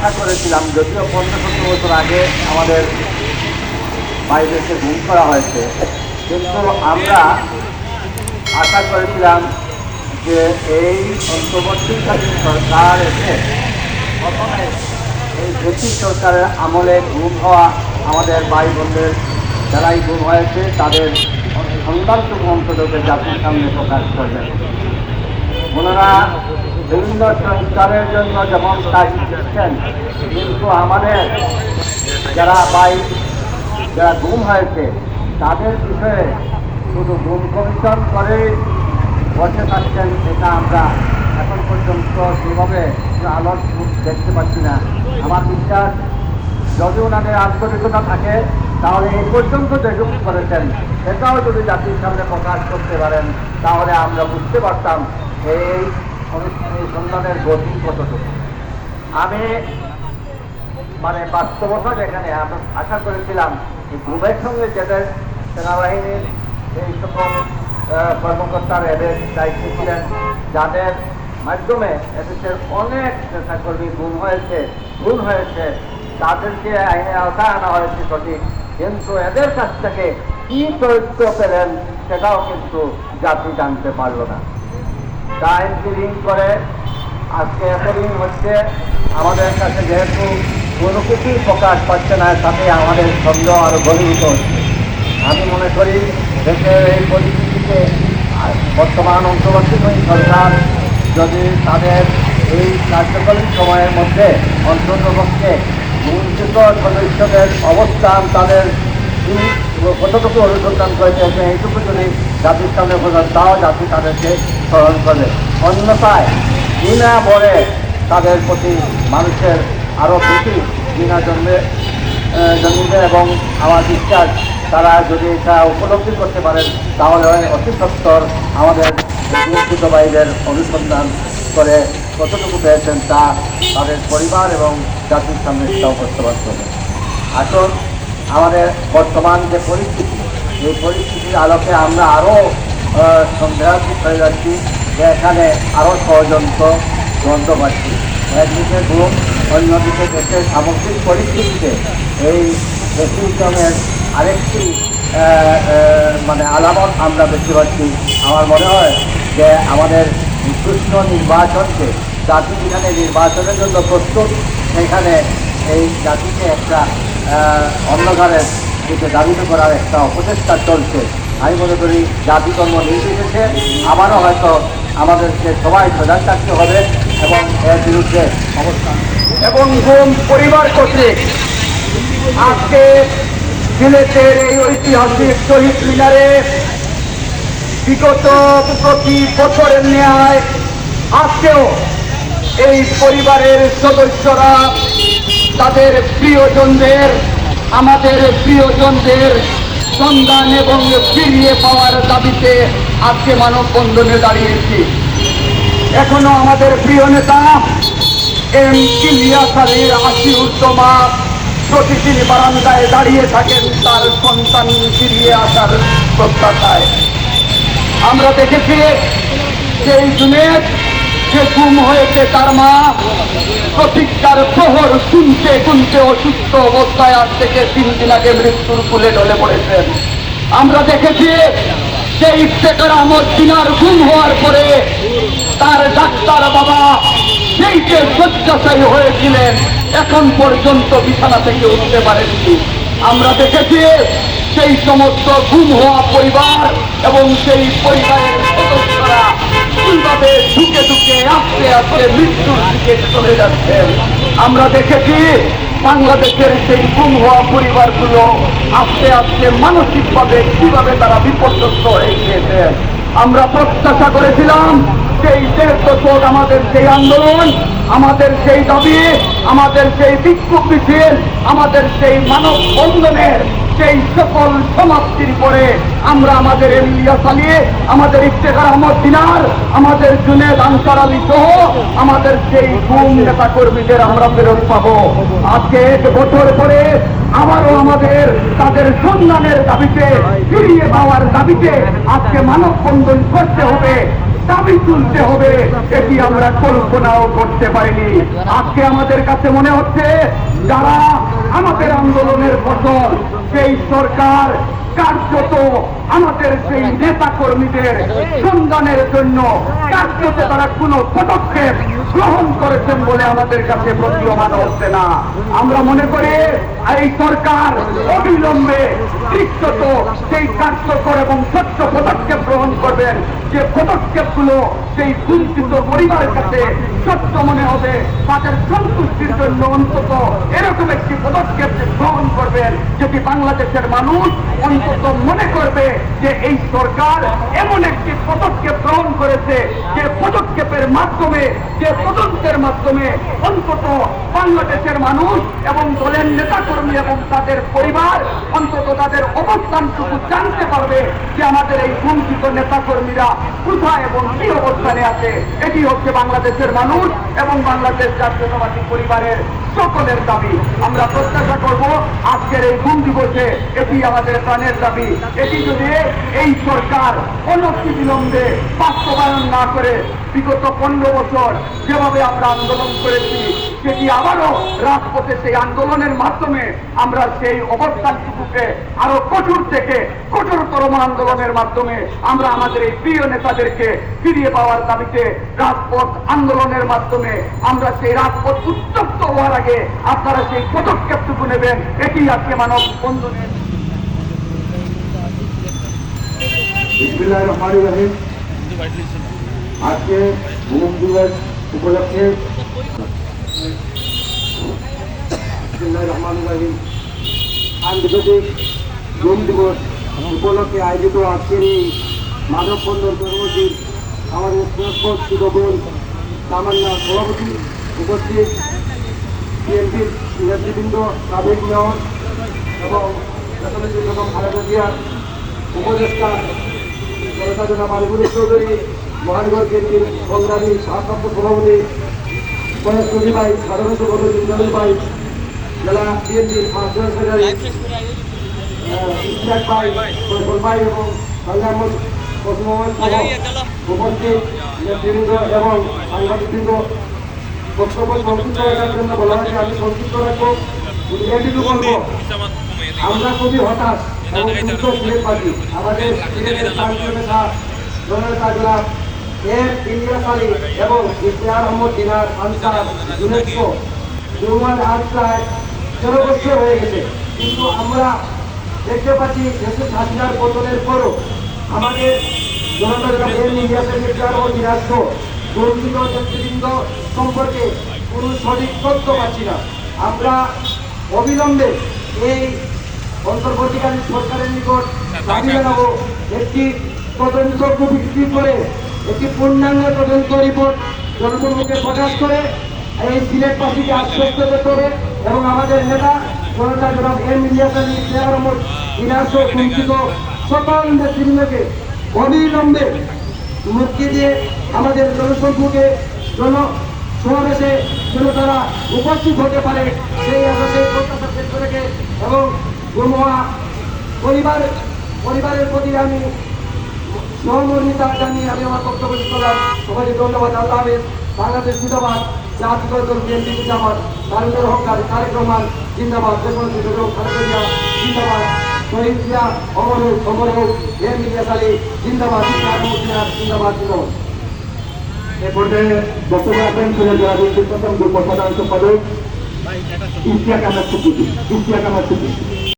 আশা করেছিলাম, যদিও পঞ্চাশ সতেরো বছর আগে আমাদের বাইরেকে গুম করা হয়েছে, কিন্তু আমরা আশা করেছিলাম যে এই অন্তর্বর্তীকালীন সরকার এসে প্রথমে এই ব্রিটিশ সরকারের আমলে গুম হওয়া আমাদের ভাই বোনদের যারাই গুম হয়েছে, তাদের সন্তানটুকু অন্তত জাতির সামনে প্রকাশ করবেন। ওনারা বিভিন্ন সংস্কারের জন্য যেমন কাজ করছেন কিন্তু আমাদের যারা বাই যারা গুম হয়েছে, তাদের বিষয়ে শুধু গুম কমিশন করে বসে থাকছেন এটা আমরা এখন পর্যন্ত সেভাবে আলোর দেখতে পাচ্ছি না। আমার বিশ্বাস, যদি ওনাদের আন্তরিকতা থাকে, তাহলে এই পর্যন্ত যেটুকু করেছেন, সেটাও যদি জাতির সামনে প্রকাশ করতে পারেন, তাহলে আমরা বুঝতে পারতাম এই সন্ধানের গতি কতটুকু? আমি মানে বাস্তবতা যেখানে আশা করেছিলাম যে ঘুমের সঙ্গে যাদের সেনাবাহিনীর এই সকল কর্মকর্তার এদের দায়িত্বে ছিলেন যাদের মাধ্যমে এদেশের অনেক নেতাকর্মী গুম হয়েছে, খুন হয়েছে। তাদেরকে আইনে আওতায় আনা হয়েছে সঠিক, কিন্তু এদের কাছ থেকে কি চরিত্র পেলেন, সেটাও কিন্তু জাতি জানতে পারল না। টাইম কিলিং করে, আজকে এতদিন হচ্ছে, আমাদের কাছে যেহেতু কোনো প্রকাশ পাচ্ছে না, তাতে আমাদের সন্দেহ আরও ঘনীভূত হচ্ছে। আমি মনে করি, দেশের এই পরিস্থিতিতে বর্তমান অন্তর্বর্তীকালীন সরকার যদি তাদের এই কার্যকালীন সময়ের মধ্যে অন্তর্পক্ষে বঞ্চিত সদস্যদের অবস্থান তাদের কতটুকু অনুসন্ধান করেছে, এইটুকু যদি জাতির সামনে তাও জাতি তাদেরকে স্মরণ করে। অন্যথায় বিনা বলে তাদের প্রতি মানুষের আরও বেশি বিনা জন্মে জন্মিবে এবং আমার বিশ্বাস, তারা যদি এটা উপলব্ধি করতে পারেন, তাহলে অতি সত্তর আমাদের দুর্নীত বাইরের অনুসন্ধান করে কতটুকু পেয়েছেন তা তাদের পরিবার এবং জাতির সামনে সেটাও প্রস্তাবাদ করবে। আসুন, আমাদের বর্তমান যে পরিস্থিতি এই পরিস্থিতির আলোকে আমরা আরও সন্দেহাতীত হয়ে যাচ্ছি যে এখানে আরও ষড়যন্ত্র গন্ধ পাচ্ছি একদিকে ঘুম অন্যদিকে দেশের সামগ্রিক পরিস্থিতিতে এই ফেসিলিজমের আরেকটি মানে আলামত আমরা দেখতে পাচ্ছি। আমার মনে হয় যে আমাদের সুষ্ঠু নির্বাচনকে জাতি যেখানে নির্বাচনের জন্য প্রস্তুত, সেখানে এই জাতিকে একটা অন্ধকারের দিকে দাবিত করার একটা অপচেষ্টা চলছে। আমি মনে করি জাতি কর্ম নির্বিশেষে আবারও হয়তো আমাদেরকে সবাই সজাগ থাকতে হবে এবং এর বিরুদ্ধে অবস্থান। এবং ঘুম পরিবার কর্তৃক আজকে সিলেটের এই ঐতিহাসিক শহীদ মিনারে বিগত প্রতি বছরের ন্যায় আজকেও এই পরিবারের সদস্যরা তাদের প্রিয়জনদের আমাদের প্রিয়জনদের সন্ধান এবং ফিরিয়ে পাওয়ার দাবিতে আজকে মানববন্ধনে দাঁড়িয়েছি। এখনও আমাদের প্রিয় নেতা এম ইলিয়াস আলীর আশি উত্তমা প্রতিদিন বারান্দায় দাঁড়িয়ে থাকেন তার সন্তান ফিরিয়ে আসার প্রত্যাশায়। আমরা দেখেছি সেই জুনেদ যে গুম হয়েছে তার মা প্রতীক্ষার প্রহর শুনতে শুনতে অসুস্থ অবস্থায় আজ থেকে তিন দিন আগে মৃত্যুর কুলে ঢলে পড়েছেন। আমরা দেখেছি সেই ইফতেকার আহমদ দিনার গুম হওয়ার পরে তার ডাক্তার বাবা সেই যে শয্যাশায়ী হয়েছিলেন। এখন পর্যন্ত বিছানা থেকে উঠতে পারেননি। আমরা দেখেছি সেই সমস্ত গুম হওয়া পরিবার এবং সেই পরিবারের সদস্যরা কীভাবে ঢুকে ঢুকে আস্তে আস্তে মৃত্যুর দিকে চলে যাচ্ছেন। আমরা দেখেছি বাংলাদেশের সেই গুম হওয়া পরিবারগুলো আস্তে আস্তে মানসিকভাবে কীভাবে তারা বিপর্যস্ত হয়ে গিয়েছে আমরা প্রত্যাশা করেছিলাম সেই দেড় দশক আমাদের সেই আন্দোলন, আমাদের সেই দাবি, আমাদের সেই বিক্ষোভ মিছিল, আমাদের সেই মানব বন্ধনের সেই সকল সমাপ্তির পরে আমরা আমাদের এলিয়া চালিয়ে আমাদের ইফতেখার আহমদ দিনার, আমাদের জুনেদ আনসার আলী সহ, আমাদের সেই গুম নেতা কর্মীদের আমরা ফেরত পাবো। আজকে এক বছর পরে আবারও আমাদের তাদের সন্ধানের দাবিতে ফিরিয়ে পাওয়ার দাবিতে আজকে মানববন্ধন করতে হবে। দাবি তুলতে হবে। এটি আমরা কল্পনাও করতে পারিনি। আজকে আমাদের কাছে মনে হচ্ছে, যারা আমাদের আন্দোলনের ফসল, সেই সরকার কার্যত আমাদের সেই নেতা কর্মীদের সন্ধানের জন্য কার্যত তারা কোনো পদক্ষেপ গ্রহণ করেছেন বলে আমাদের কাছে প্রতীয়মান হচ্ছে না। আমরা মনে করি এই সরকার অবিলম্বে দৃশ্যত সেই কার্যকর এবং স্বচ্ছ পদক্ষেপ গ্রহণ করবেন। যে পদক্ষেপগুলো সেই বঞ্চিত পরিবারের কাছে সত্য মনে হবে তাদের সন্তুষ্টির জন্য অন্তত এরকম একটি পদক্ষেপ গ্রহণ করবেন যেটি বাংলাদেশের মানুষ অন্তত মনে করবে যে এই সরকার এমন একটি পদক্ষেপ গ্রহণ করেছে, যে পদক্ষেপের মাধ্যমে, যে তদন্তের মাধ্যমে অন্তত বাংলাদেশের মানুষ এবং দলের নেতাকর্মী এবং তাদের পরিবার অন্তত তাদের অবস্থানটুকু জানতে পারবে যে আমাদের এই বঞ্চিত নেতাকর্মীরা কোথায় এবং কি অবস্থানে আছে। এটি হচ্ছে বাংলাদেশের মানুষ এবং বাংলাদেশ জাতীয়তাবাদী পরিবারের সকলের দাবি। আমরা প্রত্যাশা করব আজকের এই গুণ দিবসে এটি আমাদের প্রাণের দাবি। এটি যদি এই সরকার অনুষ্ঠিত বিলম্বে বাস্তবায়ন না করে, বিগত পনেরো বছর যেভাবে আমরা আন্দোলন করেছি সেটি আবারও রাজপথে সেই আন্দোলনের মাধ্যমে আমরা সেই অবস্থানটুকুকে আরও কঠোর থেকে কঠোরতম আন্দোলনের মাধ্যমে আমরা আমাদের এই প্রিয় নেতাদেরকে ফিরিয়ে পাওয়ার দাবিতে রাজপথ আন্দোলনের মাধ্যমে আমরা সেই রাজপথ উত্তপ্ত হওয়ার আগে আপনারা সেই পদক্ষেপটুকু নেবেন। এটি আজকে মানব বন্ধনের আজকে ভূম দিবস উপলক্ষে বিসমিল্লাহির রহমানির রহিম আন্তর্জাতিক ভূম দিবস উপলক্ষে আয়োজিত আজকের এই মানব বন্ধন কর্মসূচির আমাদের সুরক্ষক সুদবন তামান্না সভাপতি উপস্থিত বিএনপির নেতৃবৃন্দ সাবেক মেয়র এবং বেগম খালেদা জিয়ার উপদেষ্টা জনসাধারণ মালিকুল চৌধুরী মহানগর কেন্দ্রের সংগ্রামী সভাপতি বয়স নদী ভাই সাধারণ সভাপতি ভাই জেলা বিএনপির ফার্স্ট সেক্রেটারি ইশাক ভাই ফয়সল ভাই এবং কসমোহন সহ উপস্থিত নেতৃবৃন্দ এবং সাংবাদিকবৃন্দ বক্তব্য সংক্ষিপ্ত রাখার জন্য বলা হয়েছে আমি সংক্ষিপ্ত রাখব এটুকু বলব আমরা খুবই হতাশ এবং দুঃখ সিলেট পার্টি আমাদের সিলেটের নেতা জননেতা জনাব এম ইলিয়াস আলী এবং ইফতিয়ার আহমদ দিনার আনসার ইউনেস্কো জুমার আজ বছর হয়ে গেছে। কিন্তু আমরা দেখতে পাচ্ছি দেশের হাসিনার পতনের পরও আমাদের জনতা এম ইলিয়াসের ইফতিয়ার আহমদ দিনার বঞ্চিত নেতৃবৃন্দ সম্পর্কে কোনো সঠিক তথ্য পাচ্ছি না। আমরা অবিলম্বে এই অন্তর্বর্তীকালীন সরকারের নিকট দাবি জানাব, একটি তদন্ত ভিত্তি করে একটি পূর্ণাঙ্গ তদন্ত রিপোর্ট জনসম্মুখে প্রকাশ করে, এই সিলেটবাসীকে আশ্বস্ত করতে হবে। এবং আমাদের নেতা জনতা জনাব এম ইলিয়াস আলী শেয়ার আহমদ ইনার্স বঞ্চিত সকল নেতৃবৃন্দকে অবিলম্বে মুক্তি দিয়ে আমাদের জনসম্মুখে জন সমাবেশে যেন তারা উপস্থিত হতে পারে সেই প্রত্যাশা ব্যক্ত রেখে এবং গুরমোয়া পরিবার, পরিবারের প্রতি আমি সহমর্মিতা জানিয়ে আমি আমার বক্তব্য করলাম। সবাইকে ধন্যবাদ। আল্লাহ হাফেজ। বাংলাদেশ জিন্দাবাদ জাতীয় দল বিএনপি জিন্দাবাদ তারুণের অহংকার তারেক রহমান জিন্দাবাদ বেগম খালেদা জিন্দাবাদ, শহীদ জিয়া অমর হোক অমর হোক এম ইলিয়াস আলী, জিন্দাবাদ জিন্দাবাদ জিন্দাবাদ। এ পর্যায়ে বক্তব্য রাখবেন যুগ্ম সাধারণ সম্পাদক ইশতিয়াক আহমেদ